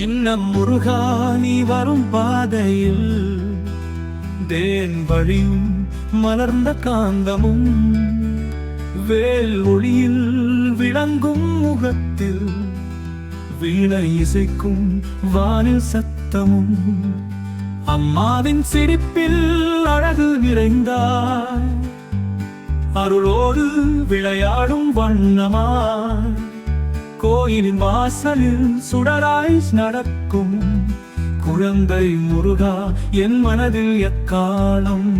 சின்ன முருகா நீ வரும் பாதையில் தேன் வழியும் மலர்ந்த காந்தமும் வேல் ஒளியில் விளங்கும் முகத்தில் வீணை இசைக்கும் வானில் சத்தமும். அம்மாவின் சிரிப்பில் அழகு நிறைந்தார் அருளோடு விளையாடும் வண்ணமாய். கோயிலின் வாசலில் சுடராய் நடக்கும் குழந்தை முருகா என் மனதில் எக்காலம்